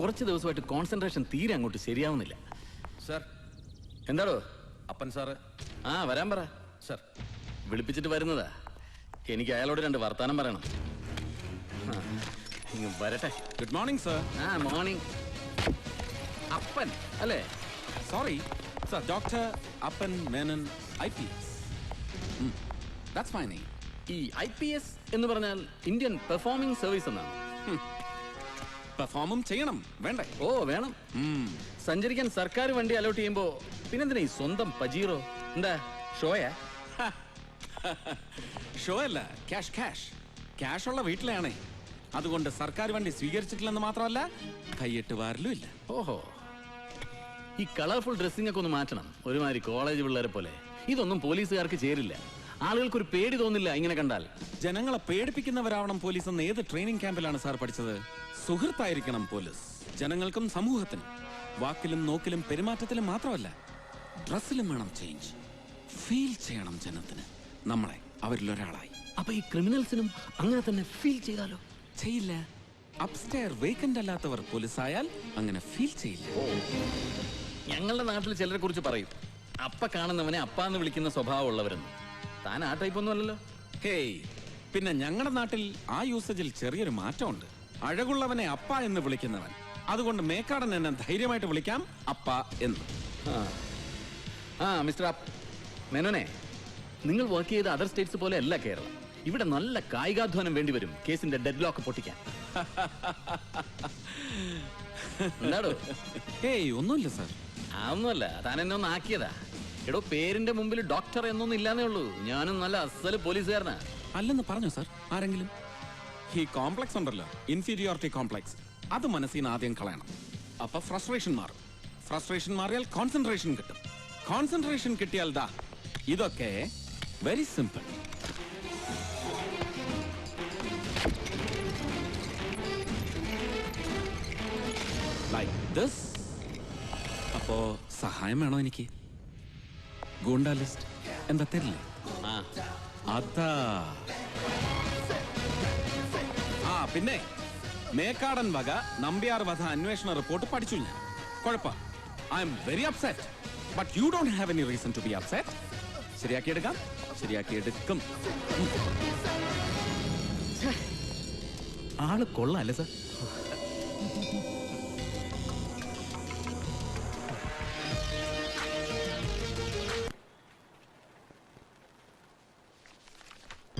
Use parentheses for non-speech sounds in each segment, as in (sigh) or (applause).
കുറച്ച് ദിവസമായിട്ട് കോൺസെൻട്രേഷൻ തീരെ അങ്ങോട്ട് ശരിയാവുന്നില്ല. സർ. എന്താടോ? അപ്പൻ സാറ്. ആ വരാൻ പറ. സർ. വിളിപ്പിച്ചിട്ട് വരുന്നതാ. എനിക്ക് അയാളോട് രണ്ട് വർത്താനം പറയണം. ഇങ്ങ് വരട്ടെ. ഗുഡ് മോർണിംഗ് സർ ആ മോർണിംഗ് അപ്പൻ അല്ലേ? Sorry sir doctor Appan Menon I P S that's my name ഈ ഐ പി എസ് എന്ന് പറഞ്ഞാൽ ഇന്ത്യൻ പെർഫോമിംഗ് സർവീസ് എന്നാണ്. പെർഫോമും ചെയ്യണം. വേണ്ടേ? ഓ വേണം. സഞ്ചരിക്കാൻ സർക്കാർ വണ്ടി അലോട്ട് ചെയ്യുമ്പോ പിന്നെന്തിനാ ഈ സ്വന്തം പജീറോ? എന്താ ഷോയാ? (laughs) ഷോ അല്ല ക്യാഷ് ക്യാഷ് ക്യാഷ് ഉള്ള വീട്ടിലാണേ. അതുകൊണ്ട് സർക്കാർ വണ്ടി സ്വീകരിച്ചിട്ടില്ലെന്ന് മാത്രമല്ല കൈയിട്ട് വാരലും ഇല്ല. ഓഹോ. ഈ കളർഫുൾ ഡ്രസ്സിംഗ് ഒക്കെ ഒന്ന് മാറ്റണം. ഒരുമാതിരി കോളേജ് പിള്ളേരെ പോലെ. ഇതൊന്നും പോലീസുകാർക്ക് ചേരില്ല. ആളുകൾക്ക് ഒരു പേടി തോന്നില്ല ഇങ്ങനെ കണ്ടാൽ. ജനങ്ങളെ പേടിപ്പിക്കുന്നവരാവണം പോലീസ് എന്ന് ഏത് ട്രെയിനിങ് ക്യാമ്പിലാണ് സാർ പഠിച്ചത്? സുഹൃത്തായിരിക്കണം പോലീസ്. ജനങ്ങൾക്കും സമൂഹത്തിനും. വാക്കിലും നോക്കിലും പെരുമാറ്റത്തിലും മാത്രമല്ല ഡ്രസ്സിലും വേണം ചേഞ്ച് ഫീൽ ചെയ്യണം ജനത്തിന്. നമ്മളെ അവരിലൊരാളായി. അപ്പൊ ഈ ക്രിമിനൽസിനും അങ്ങനെ തന്നെ ഫീൽ ചെയ്താലോ? ചെയ്യില്ല. അപ്സ്റ്റെയർ വേക്കന്റ് അല്ലാത്തവർ പോലീസായാൽ അങ്ങനെ ഫീൽ ചെയ്യില്ല. ഞങ്ങളുടെ നാട്ടിൽ ചിലരെ കുറിച്ച് പറയും. അപ്പ കാണുന്നവനെ അപ്പ എന്ന് വിളിക്കുന്ന സ്വഭാവമുള്ളവരെന്ന്. താൻ ആ ടൈപ്പ് ഒന്നും അല്ലല്ലോ. ഹേയ് പിന്നെ ഞങ്ങളുടെ നാട്ടിൽ ആ യൂസേജിൽ ചെറിയൊരു മാറ്റമുണ്ട്. അഴകുള്ളവനെ അപ്പ എന്ന് വിളിക്കുന്നവൻ. അതുകൊണ്ട് മേക്കാടൻ എന്നെ ധൈര്യമായിട്ട് വിളിക്കാം അപ്പ എന്ന്. ആ. ആ മിസ്റ്റർ അപ്പ് മേനോനെ നിങ്ങൾ വർക്ക് ചെയ്ത അതർ സ്റ്റേറ്റ്സ് പോലെ അല്ല കേരളം. ഇവിടെ നല്ല കായികാധ്വാനം വേണ്ടിവരും കേസിന്റെ ഡെഡ് ലോക്ക് പൊട്ടിക്കാൻ. എന്താടോ? ഏയ് ഒന്നുമില്ല സാർ. അതൊന്നുമല്ല താൻ എന്നെ ഒന്ന് ആക്കിയതാ. എടോ പേരിന്റെ മുമ്പിൽ ഡോക്ടർ എന്നൊന്നും ഇല്ലാന്നേ ഉള്ളൂ. ഞാനും നല്ല അസൽ പോലീസുകാരനാ. അല്ലെന്ന് പറഞ്ഞു സാർ? ആരെങ്കിലും? ഈ കോംപ്ലക്സ് ഉണ്ടല്ലോ. ഇൻഫീരിയോറിറ്റി കോംപ്ലക്സ് അത് മനസ്സിന് നിന്ന് ആദ്യം കളയണം. അപ്പൊ ഫ്രസ്ട്രേഷൻ മാറും. ഫ്രസ്ട്രേഷൻ മാറിയാൽ കോൺസെൻട്രേഷൻ കിട്ടും. കോൺസെൻട്രേഷൻ കിട്ടിയാൽ ദാ ഇതൊക്കെ വെരി സിമ്പിൾ അപ്പോ സഹായം വേണോ എനിക്ക്? ഗൂണ്ട ലിസ്റ്റ്. എന്താ തരില്ലേ? അതാ. ആ പിന്നെ. മേക്കാടൻ വക നമ്പ്യാർ വധ അന്വേഷണ റിപ്പോർട്ട് പഠിച്ചു ഞാൻ. കുഴപ്പ. I am very upset but you don't have any reason to be upset ശരിയാക്കിയെടുക്കാം ശരിയാക്കിയെടുക്കും ആൾ കൊള്ളാല്ലേ സാർ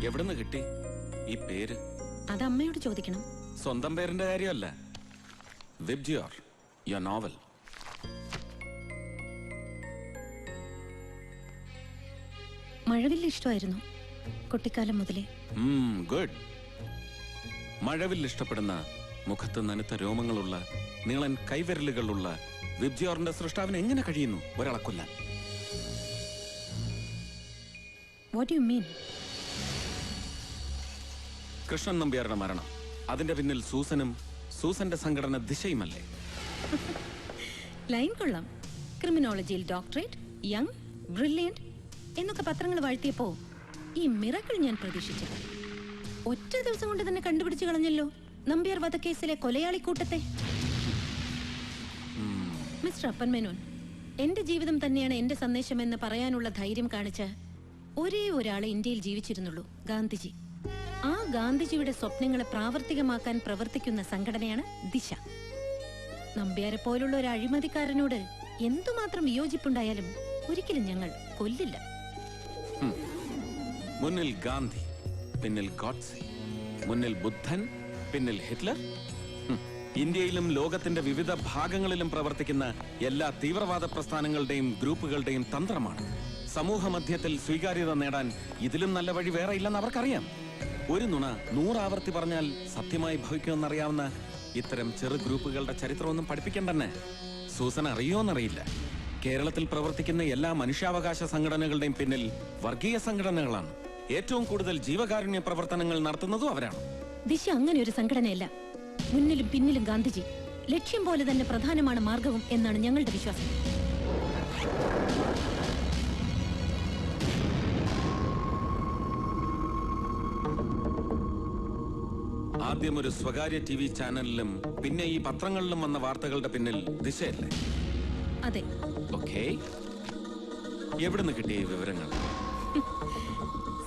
എവിടുന്ന് കിട്ടി? ഈ പേര്? അത് അമ്മയോട് ചോദിക്കണം. സ്വന്തം പേരിന്റെ കാര്യമല്ല. വിബ്ജിയോർ യുവർ നോവൽ മഴവില്ല ഇഷ്ടമായിരുന്നു കുട്ടിക്കാലം മുതലേ. ഗുഡ് മഴവിൽ ഇഷ്ടപ്പെടുന്ന മുഖത്ത് നനുത്ത രോമങ്ങളുള്ള നീളൻ കൈവിരലുകളുള്ള വിബ്ജിയോറിന്റെ സൃഷ്ടാവിന് എങ്ങനെ കഴിയുന്നു? ഒരാളെ കൊല്ലാൻ. വാട്ട് യു മീൻ കൃഷ്ണൻ നമ്പ്യാരുടെ മരണം. അതിന്റെ പിന്നിൽ സൂസനും സൂസന്റെ സംഘടന ദിശയുമല്ലേ? ലൈൻ കൊള്ളാം. ക്രിമിനോളജിയിൽ ഡോക്ടറേറ്റ് യങ് ബ്രില്യന്റ് എന്നൊക്കെ പത്രങ്ങൾ വാഴ്ത്തിയപ്പോ ഈ മിറക്കിൾ ഞാൻ പ്രതീക്ഷിച്ചു ഒറ്റ ദിവസം കൊണ്ട് തന്നെ കണ്ടുപിടിച്ചു കളഞ്ഞല്ലോ നമ്പ്യാർ വധക്കേസിലെ കൊലയാളി കൂട്ടത്തെ മിസ്റ്റർ അപ്പൻ മേനോൻ എന്റെ ജീവിതം തന്നെയാണ് എന്റെ സന്ദേശം എന്ന് പറയാനുള്ള ധൈര്യം കാണിച്ച ഒരേ ഒരാളെ ഇന്ത്യയിൽ ജീവിച്ചിരുന്നുള്ളൂ ഗാന്ധിജി. ആ ഗാന്ധിജിയുടെ സ്വപ്നങ്ങളെ പ്രാവർത്തികമാക്കാൻ പ്രവർത്തിക്കുന്ന സംഘടനയാണ് ദിശ. നമ്പ്യാരെ പോലുള്ള ഒരു അഴിമതിക്കാരനോട് എന്തുമാത്രം വിയോജിപ്പുണ്ടായാലും ഒരിക്കലും ഞങ്ങൾ കൊല്ലില്ല. മുന്നിൽ ഗാന്ധി പിന്നിൽ ഗോഡ്സെ മുന്നിൽ ബുദ്ധൻ പിന്നിൽ ഹിറ്റ്ലർ. ഇന്ത്യയിലും ലോകത്തിന്റെ വിവിധ ഭാഗങ്ങളിലും പ്രവർത്തിക്കുന്ന എല്ലാ തീവ്രവാദ പ്രസ്ഥാനങ്ങളുടെയും ഗ്രൂപ്പുകളുടെയും തന്ത്രമാണ്. സമൂഹ മധ്യത്തിൽ സ്വീകാര്യത നേടാൻ ഇതിലും നല്ല വഴി വേറെ ഇല്ലെന്ന് അവർക്കറിയാം. ഒരു നുണ നൂറാവർത്തി പറഞ്ഞാൽ സത്യമായി ഭവിക്കുമെന്നറിയാവുന്ന ഇത്തരം ചെറു ഗ്രൂപ്പുകളുടെ ചരിത്രമൊന്നും പഠിപ്പിക്കണ്ടെന്നെ സൂസൻ അറിയോന്നറിയില്ല കേരളത്തിൽ പ്രവർത്തിക്കുന്ന എല്ലാ മനുഷ്യാവകാശ സംഘടനകളുടെയും പിന്നിൽ വർഗീയ സംഘടനകളാണ്. ഏറ്റവും കൂടുതൽ ജീവകാരുണ്യ പ്രവർത്തനങ്ങൾ നടത്തുന്നതും അവരാണ്. ദിശ അങ്ങനെ ഒരു സംഘടനയല്ല. മുന്നിലും പിന്നിലും ഗാന്ധിജി. ലക്ഷ്യം പോലെ തന്നെ പ്രധാനമാണ് മാർഗവും എന്നാണ് ഞങ്ങളുടെ വിശ്വാസം. ആദ്യം ഒരു സ്വകാര്യ ടി വി ചാനലിലും പിന്നെ ഈ പത്രങ്ങളിലും വന്ന വാർത്തകളുടെ പിന്നിൽ ദിശയല്ലേ? അതെ. ഓക്കേ. എവിടുന്ന് കിട്ടിയ ഈ വിവരങ്ങൾ?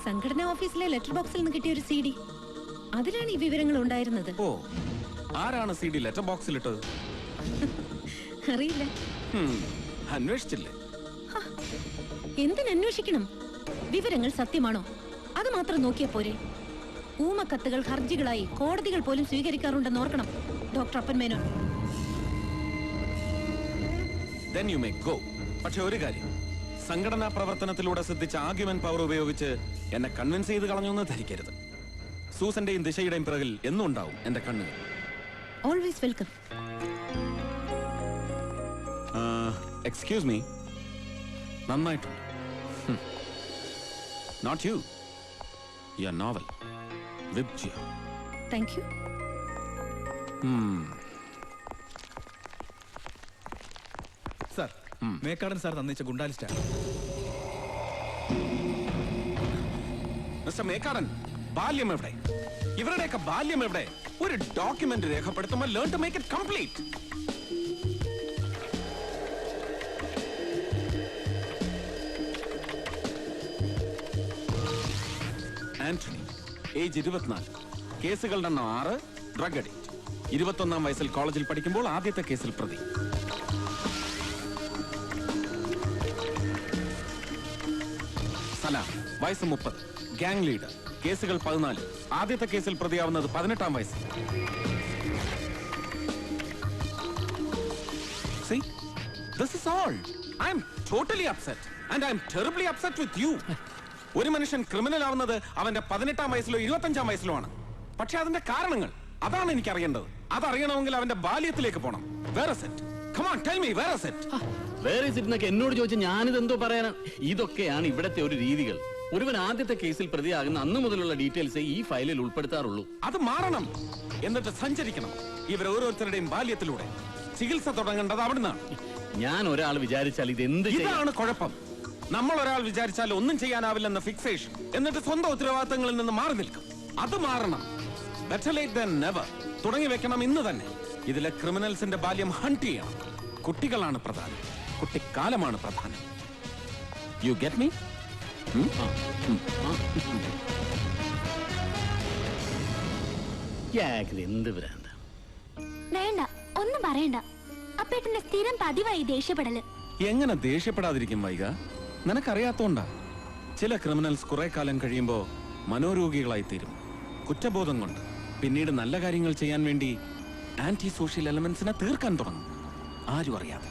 സംഘടനാ ഓഫീസിലെ ലെറ്റർ ബോക്സിൽ നിന്ന് കിട്ടിയ ഒരു സി ഡി. അതിലാണ് ഈ വിവരങ്ങൾ ഉണ്ടായിരുന്നത്. ഓ ആരാണ് സി ഡി ലെറ്റർ ബോക്സിൽ ഇട്ടത്? അറിയില്ല. ഹും, അന്വേഷിച്ചില്ലേ? എന്തിനന്വേഷിക്കണം? വിവരങ്ങൾ സത്യമാണോ? അത് മാത്രം നോക്കിയാ പോരെ. ഊമക്കത്തുകൾ ഹർജികളായി കോടതികൾ പോലും സ്വീകരിക്കാറുണ്ടെന്ന് ഓർക്കണം. ഡോക്ടർ അപ്പൻ Menon. Then you may go. പക്ഷെ ഒരു കാര്യം. സംഘടനാ പ്രവർത്തനത്തിലൂടെ സിദ്ധിച്ച ആർഗ്യുമെന്റ് പവർ ഉപയോഗിച്ച് എന്നെ കൺവിൻസ് ചെയ്ത് കളഞ്ഞു എന്ന് ധരിക്കരുത്. സൂസന്റെയും ദിശയുടെയും പിറകിൽ എന്നും ഉണ്ടാവും എന്റെ കണ്ണുകൾ. ഓൾവേസ് വെൽക്കം എക്സ്ക്യൂസ് മീ നന്നായിട്ടുണ്ട്. Not you your novel VIBGYOR thank you sir Mekkadan sir തന്നിച്ച ഗുണ്ടാലിസ്റ്റാണ് മിസ്റ്റർ മേക്കാടൻ ബാല്യം എവിടെ? ഇവരുടെയൊക്കെ ബാല്യം എവിടെ? ഒരു document രേഖപ്പെടുത്തുമ്പോൾ learn to make it complete Antony age ഇരുപത്തിനാല്. കേസുകളുടെ എണ്ണം ആറ് ഡ്രഗ് അഡിക്റ്റ് ഇരുപത്തൊന്നാം വയസ്സിൽ കോളേജിൽ പഠിക്കുമ്പോൾ ആദ്യത്തെ കേസിൽ പ്രതി. സലാം വയസ്സ് മുപ്പത്. ഗാങ് ലീഡർ കേസുകൾ പതിനാല്. ആദ്യത്തെ കേസിൽ പ്രതിയാവുന്നത് പതിനെട്ടാം വയസ്സിൽ this is all. I'm totally upset. And I'm terribly upset with you. ഒരു മനുഷ്യൻ ക്രിമിനൽ ആവുന്നത് അവന്റെ പതിനെട്ടാം വയസ്സിലോ ഇരുപത്തഞ്ചാം വയസ്സിലോ ആണ്. പക്ഷെ അതിന്റെ കാരണങ്ങൾ അതാണ് എനിക്ക് അറിയേണ്ടത് അതറിയണമെങ്കിൽ അവന്റെ ബാല്യത്തിലേക്ക് പോണം. വേറെ set come on tell me വേറെ സെറ്റ് വേറെ എന്നൊക്കെ എന്നോട് ചോദിച്ച ഞാനിത് എന്തോ പറയാനാ. ഇതൊക്കെയാണ് ഇവിടത്തെ ഒരു രീതികൾ. ഒരുവൻ ആദ്യത്തെ കേസിൽ പ്രതിയാകുന്ന അന്ന് മുതലുള്ള ഡീറ്റെയിൽസ് ഈ ഫയലിൽ ഉൾപ്പെടുത്താറുള്ളൂ. അത് മാറണം. എന്നിട്ട് സഞ്ചരിക്കണം. ഇവർ ഓരോരുത്തരുടെയും ബാല്യത്തിലൂടെ. ചികിത്സ തുടങ്ങേണ്ടത് അവിടുന്നാണ്. ഞാൻ ഒരാൾ വിചാരിച്ചാൽ ഇത് എന്ത് ഇതാണ് കുഴപ്പം. നമ്മൾ ഒരാൾ വിചാരിച്ചാൽ ഒന്നും ചെയ്യാനാവില്ലെന്ന ഫിക്സേഷൻ എന്നിട്ട് സ്വന്തം ഉത്തരവാദിത്തങ്ങളിൽ നിന്ന് മാറി നിൽക്കും. അത് മാറണം. ബെറ്റർ ലേറ്റ് ദാൻ നെവർ തുടങ്ങി വെക്കണം ഇന്ന് തന്നെ. ഇതിലെ ക്രിമിനൽസിന്റെ ബാല്യം ഹണ്ട് ചെയ്യണം. കുട്ടികളാണ് പ്രധാനം. കുട്ടിക്കാലമാണ് പ്രധാനം. യു ഗെറ്റ് മീ എന്ത് ഭ്രാന്ത. വേണ്ട ഒന്നും പറയണ്ട. അപ്പേട്ടന്റെ സ്ഥിരം പതിവായി ദേഷ്യപ്പെടൽ. എങ്ങനെ ദേഷ്യപ്പെടാതിരിക്കും വൈക നിനക്കറിയാത്തോണ്ടാ. ചില ക്രിമിനൽസ് കുറെ കാലം കഴിയുമ്പോൾ മനോരോഗികളായി തീരും കുറ്റബോധം കൊണ്ട്. പിന്നീട് നല്ല കാര്യങ്ങൾ ചെയ്യാൻ വേണ്ടി ആന്റി സോഷ്യൽ എലമെന്റ്സിനെ തീർക്കാൻ തുടങ്ങും. ആരും അറിയാതെ.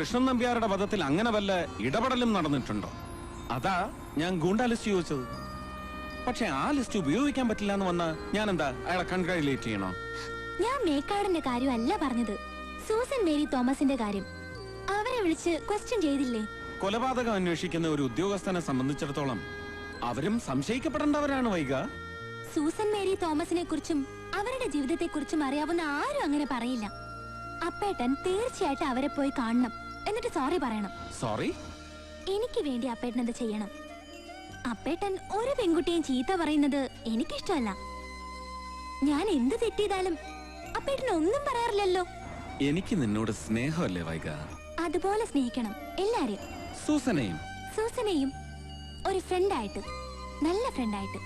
കൃഷ്ണൻ നമ്പ്യാരുടെ വധത്തിൽ അങ്ങനെ വല്ല ഇടപെടലും നടന്നിട്ടുണ്ടോ? അതാ ഞാൻ ഗൂണ്ടാ ലിസ്റ്റ് ചോദിച്ചത്. പക്ഷെ ആ ലിസ്റ്റ് ഉപയോഗിക്കാൻ പറ്റില്ല എന്ന് വന്ന ഞാൻ എന്താ അയാളെ കൺഗ്രാജുലേറ്റ് ചെയ്യണോ? ഞാൻ മേക്കാടിന്റെ കാര്യമല്ല പറഞ്ഞത്. സൂസൻ മേരി തോമസിന്റെ കാര്യം. അവരെ വിളിച്ച് ക്വസ്റ്റ്യൻ ചെയ്തില്ലേ? കൊലപാതകം അന്വേഷിക്കുന്ന ഒരു ഉദ്യോഗസ്ഥനെ സംബന്ധിച്ചിടത്തോളം അവരും സംശയിക്കപ്പെടേണ്ടവരാണ് വൈക സൂസൻ മേരി തോമസിനെ കുറിച്ചും അവരുടെ ജീവിതത്തെ കുറിച്ചും അറിയാവുന്ന ആരും അങ്ങനെ പറയില്ല. അപ്പേട്ടൻ തീർച്ചയായിട്ടും അവരെ പോയി കാണണം. എന്നിട്ട് സോറി പറയണം. സോറി എനിക്ക് വേണ്ടി അപ്പേട്ടൻ അത് ചെയ്യണം? അപ്പേട്ടൻ ഒരു പെൺകുട്ടിയും ചീത്ത പറയുന്നത് എനിക്കിഷ്ടമല്ല. ഞാൻ എന്ത് തെറ്റിയതാലും അപ്പേട്ടൻ ഒന്നും പറയാറില്ലല്ലോ. എനിക്ക് നിന്നോട് സ്നേഹമല്ലേ വൈക അതുപോലെ സ്നേഹിക്കണം എല്ലാരെയും. സൂസനെയും. സൂസനെയും ഒരു ഫ്രണ്ട് ആയിട്ട്. നല്ല ഫ്രണ്ടായിട്ട്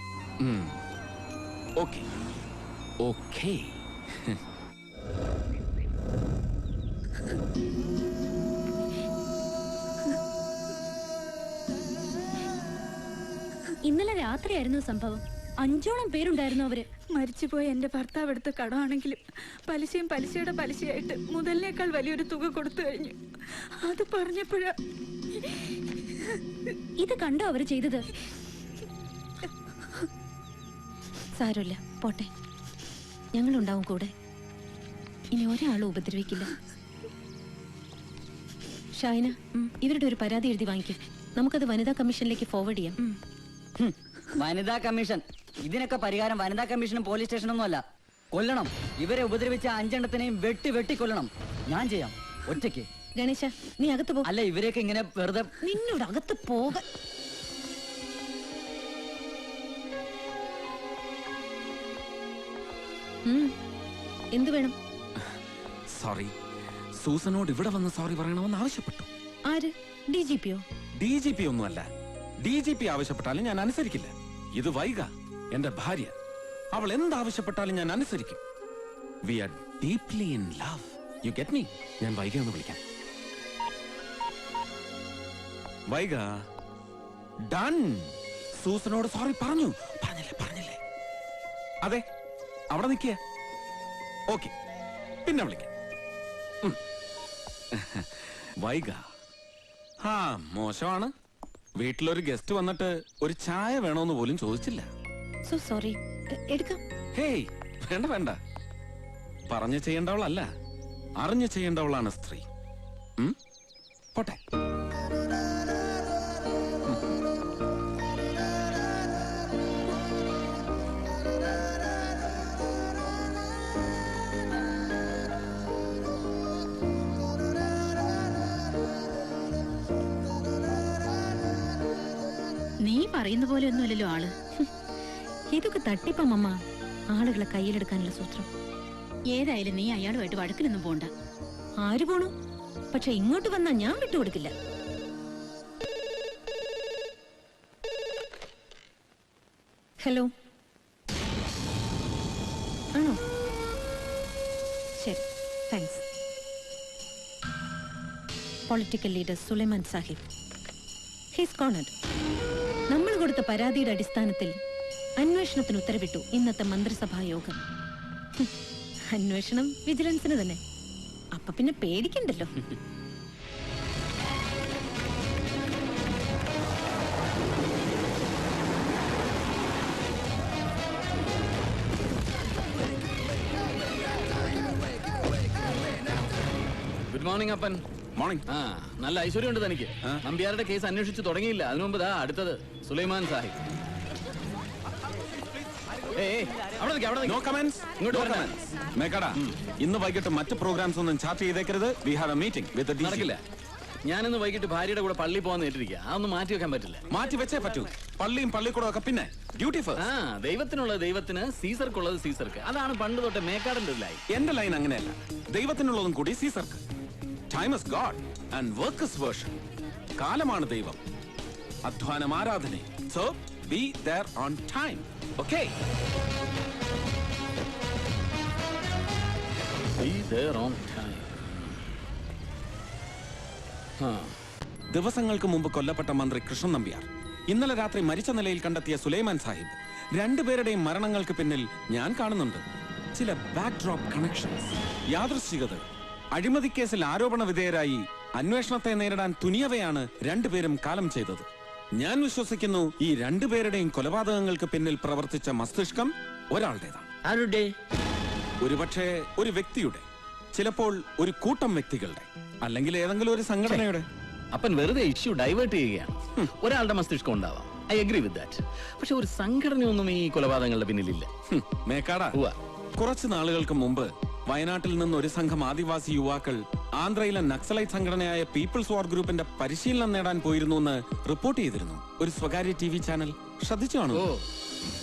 ഓക്കെ. ഓക്കെ. ഇന്നലെ രാത്രിയായിരുന്നു സംഭവം. അഞ്ചോളം പേരുണ്ടായിരുന്നു അവർ. മരിച്ചുപോയ എന്റെ ഭർത്താവ് എടുത്ത കടമാണെങ്കിലും പലിശയും പലിശയുടെ പലിശയായിട്ട് മുതലിനേക്കാൾ വലിയൊരു തുക കൊടുത്തു കഴിഞ്ഞു. അത് പറഞ്ഞപ്പോഴാ ഇത് കണ്ടോ അവർ ചെയ്തത്? സാരമില്ല പോട്ടെ. ഞങ്ങളുണ്ടാവും കൂടെ. ഇനി ഒരാളും ഉപദ്രവിക്കില്ല. ഷൈന ഇവരുടെ ഒരു പരാതി എഴുതി വാങ്ങിക്കും. നമുക്കത് വനിതാ കമ്മീഷനിലേക്ക് ഫോർവേഡ് ചെയ്യാം. വനിതാ കമ്മീഷൻ. ഇതിനൊക്കെ പരിഹാരം വനിതാ കമ്മീഷനും പോലീസ് സ്റ്റേഷനൊന്നും അല്ല. കൊല്ലണം. ഇവരെ ഉപദ്രവിച്ച അഞ്ചെണ്ണത്തിനെയും വെട്ടി വെട്ടി കൊല്ലണം. ഞാൻ ചെയ്യാം. ഒറ്റയ്ക്ക്. ഗണേശ നീ അകത്ത് പോ. അല്ല ഇവരെയൊക്കെ ഇങ്ങനെ വെറുതെ നിന്നോട് അകത്ത് പോക. എന്ത് വേണം? സോറി. സൂസനോട് ഇവിടെ വന്ന് സോറി പറയണമെന്ന് ആവശ്യപ്പെട്ടു. ആര്? ഡി ജി പിയോ? ഡി ജി പി ഒന്നുമല്ല. ഡി ജി പി ആവശ്യപ്പെട്ടാലും ഞാൻ അനുസരിക്കില്ല. ഇത് വൈക എന്റെ ഭാര്യ. അവൾ എന്താവശ്യപ്പെട്ടാലും ഞാൻ അനുസരിക്കും. We are deeply in love you get me ഞാൻ വൈക എന്ന് വിളിക്കാം. വൈക ഡൺ. സൂസനോട് സോറി പറഞ്ഞു. പറഞ്ഞില്ലേ പറഞ്ഞില്ലേ. അതെ അവിടെ നിൽക്കുക ഓക്കെ പിന്നെ വിളിക്ക. വൈഗ. ഹാ ആ മോശമാണ്. വീട്ടിലൊരു ഗസ്റ്റ് വന്നിട്ട് ഒരു ചായ വേണോന്ന് പോലും ചോദിച്ചില്ല. സോ സോറി എടുക്കാം. ഹേയ് വേണ്ട വേണ്ട. പറഞ്ഞു ചെയ്യേണ്ടവളല്ല. അറിഞ്ഞു ചെയ്യേണ്ടവളാണ് സ്ത്രീ? പോട്ടെ. പറയുന്ന പോലെ ഒന്നുമല്ലല്ലോ ആൾ. ഇതൊക്കെ തട്ടിപ്പമ്മ ആളുകളെ കയ്യിലെടുക്കാനുള്ള സൂത്രം. ഏതായാലും നീ അയാളുമായിട്ട് വഴക്കിലൊന്നും പോണ്ട. ആര് പോണു? പക്ഷെ ഇങ്ങോട്ട് വന്നാ ഞാൻ വിട്ടുകൊടുക്കില്ല. ഹലോ? ആണോ? ശരി thanks political leader Sulaiman Sahib. His കോണഡ് കൊടുത്ത പരാതിയുടെ അടിസ്ഥാനത്തിൽ അന്വേഷണത്തിന് ഉത്തരവിട്ടു ഇന്നത്തെ മന്ത്രിസഭാ യോഗം. അന്വേഷണം വിജിലൻസിന് തന്നെ. അപ്പൊ പിന്നെ പേടിക്കണ്ടല്ലോ. ഗുഡ് മോർണിംഗ് അപ്പൻ മോർണിംഗ് ആ നല്ല ഐശ്വര്യമുണ്ട് തനിക്ക്. നമ്പ്യാരുടെ കേസ് അന്വേഷിച്ചു തുടങ്ങിയില്ല. അതിനു മുമ്പ് ദാ അടുത്തത് സുലൈമാൻ സാഹിബ്. ഇന്ന് വൈകിട്ട് മറ്റ് പ്രോഗ്രാംസ് ഒന്നും chart ചെയ്തേക്കരുത്. We have a meeting with നടക്കില്ല. ഞാനിന്ന് വൈകിട്ട് ഭാര്യയുടെ കൂടെ പള്ളി പോകാൻ നേരിട്ടിരിക്കുക അതൊന്നും മാറ്റി വെക്കാൻ പറ്റില്ല. മാറ്റി വെച്ചേ പറ്റൂ. പള്ളിയും പള്ളിക്കൂടം ഒക്കെ പിന്നെ. ഡ്യൂട്ടി ആ ദൈവത്തിനുള്ള ദൈവത്തിനുള്ളത് ദൈവത്തിന് സീസർക്കുള്ളത് സീസർക്ക്. അതാണ് പണ്ട് തൊട്ട് മേക്കാടിന്റെ ഒരു ലൈൻ എന്റെ ലൈൻ അങ്ങനെയല്ല. ദൈവത്തിനുള്ളതും കൂടി സീസർക്ക്. Time is God and work is worship കാലമാണ് ദൈവം. അധ്വാനം ആരാധന. So be there on time okay Be there on time. ആ ദിവസങ്ങൾക്ക് മുമ്പ് കൊല്ലപ്പെട്ട മന്ത്രി കൃഷ്ണൻ നമ്പ്യാർ. ഇന്നലെ രാത്രി മരിച്ച നിലയിൽ കണ്ടെത്തിയ സുലൈമാൻ സാഹിബ്. രണ്ടുപേരുടെയും മരണങ്ങൾക്ക് പിന്നിൽ ഞാൻ കാണുന്നുണ്ട്. ചില ബാക്ക്ഡ്രോപ്പ് കണക്ഷൻസ് യാദൃശ്ചികത. അഴിമതി കേസിൽ ആരോപണ വിധേയരായി അന്വേഷണത്തെ നേരിടാൻ തുനിയവയാണ് രണ്ടുപേരും കാലം ചെയ്തത്. ഞാൻ വിശ്വസിക്കുന്നു ഈ രണ്ടുപേരുടെയും കൊലപാതകങ്ങൾക്ക് പിന്നിൽ പ്രവർത്തിച്ച മസ്തിഷ്കം ഒരാളുടേതാണ്. ആരുടെ? ഒരുപക്ഷെ ഒരു വ്യക്തിയുടെ ചിലപ്പോൾ ഒരു കൂട്ടം വ്യക്തികളുടെ അല്ലെങ്കിൽ ഏതെങ്കിലും ഒരു സംഘടനയുടെ. അപ്പൻ വെറുതെ ഇഷ്യൂ ഡൈവേർട്ട് ചെയ്യുകയാണ്. ഒരാളുടെ മസ്തിഷ്കം ഉണ്ടാവാം. I agree with that. പക്ഷെ ഒരു സംഘടനയൊന്നും ഈ കൊലപാതകങ്ങളുടെ പിന്നിലില്ല. മേക്കാടാ. കുറച്ച് നാളുകൾക്ക് മുമ്പ് വയനാട്ടിൽ നിന്ന് ഒരു സംഘം ആദിവാസി യുവാക്കൾ ആന്ധ്രയിലെ നക്സലൈറ്റ് സംഘടനയായ പീപ്പിൾസ് വാർ ഗ്രൂപ്പിന്റെ പരിശീലനം നേടാൻ പോയിരുന്നു എന്ന് റിപ്പോർട്ട് ചെയ്തിരുന്നു. ഒരു സ്വകാര്യ ടി വി ചാനൽ ശ്രദ്ധിച്ചാണ് കാണും ഓ.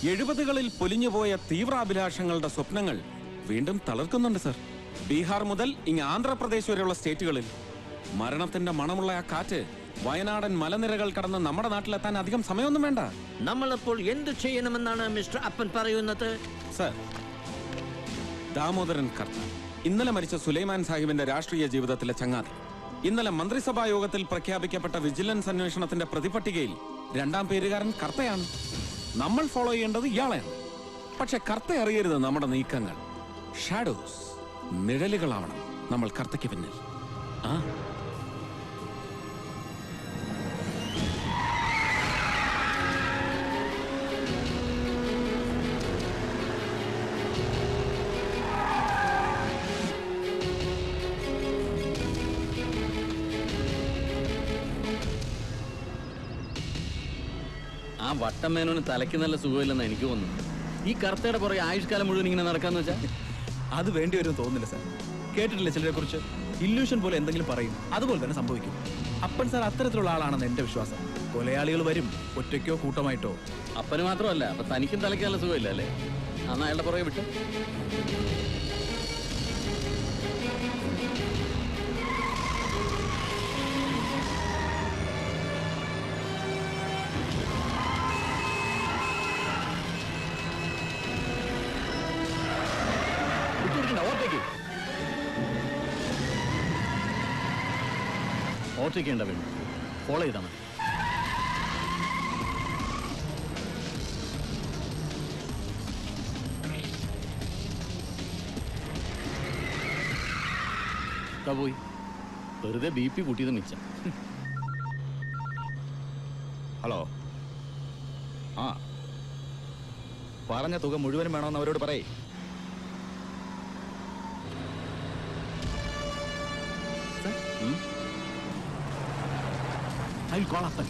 എഴുപതുകളിൽ പൊലിഞ്ഞുപോയ തീവ്രാഭിലാഷങ്ങളുടെ സ്വപ്നങ്ങൾ വീണ്ടും തളർക്കുന്നുണ്ട് സർ. ബീഹാർ മുതൽ ഇങ്ങ് ആന്ധ്രാപ്രദേശ് വരെയുള്ള സ്റ്റേറ്റുകളിൽ മരണത്തിന്റെ മണമുള്ള ആ കാറ്റ് വയനാടൻ മലനിരകൾ കടന്ന് നമ്മുടെ നാട്ടിലെത്താൻ അധികം സമയമൊന്നും വേണ്ട. നമ്മളപ്പോൾ എന്ത് ചെയ്യണമെന്നാണ് മിസ്റ്റർ അപ്പൻ പറയുന്നത്? സർ ദാമോദരൻ കർത്ത. ഇന്നലെ മരിച്ച സുലൈമാൻ സാഹിബിന്റെ രാഷ്ട്രീയ ജീവിതത്തിലെ ചങ്ങാതി. ഇന്നലെ മന്ത്രിസഭാ യോഗത്തിൽ പ്രഖ്യാപിക്കപ്പെട്ട വിജിലൻസ് അന്വേഷണത്തിന്റെ പ്രതിപട്ടികയിൽ രണ്ടാം പേരുകാരൻ കർത്തയാണ്. നമ്മൾ ഫോളോ ചെയ്യേണ്ടത് ഇയാളെയാണ്. പക്ഷെ കർത്ത അറിയരുത് നമ്മുടെ നീക്കങ്ങൾ. ഷാഡോസ് നിഴലുകളാവണം നമ്മൾ കർത്തയ്ക്ക് പിന്നിൽ. ആ ആ വട്ടമേനോന് തലയ്ക്ക് നല്ല സുഖമില്ലെന്ന് എനിക്ക് തോന്നുന്നു ഈ കർത്തയുടെ പുറകെ ആയുഷ്കാലം മുഴുവൻ ഇങ്ങനെ നടക്കാന്ന് വെച്ചാൽ അത് വേണ്ടി വരും തോന്നുന്നില്ല സാർ. കേട്ടിട്ടില്ല ചിലരെ കുറിച്ച്? ഇല്യൂഷൻ പോലെ എന്തെങ്കിലും പറയും. അതുപോലെ തന്നെ സംഭവിക്കും. അപ്പൻ സാർ അത്തരത്തിലുള്ള ആളാണെന്ന് എന്റെ വിശ്വാസം. കൊലയാളികൾ വരും ഒറ്റയ്ക്കോ കൂട്ടമായിട്ടോ? അപ്പന് മാത്രമല്ല അപ്പൊ തനിക്കും തലയ്ക്ക് നല്ല സുഖമില്ല അല്ലേ? അന്ന് അയാളുടെ പുറകെ വിട്ടു. ഓർത്തിക്കേണ്ട വേണം. ഫോളോ ചെയ്താൽ മതി. പോയി. വെറുതെ ബി പി കൂട്ടിയത് മിച്ചം. ഹലോ. ആ. പറഞ്ഞ തുക മുഴുവനും വേണമെന്ന് അവരോട് പറയേ. ഐ കോൾ അപ്പൻ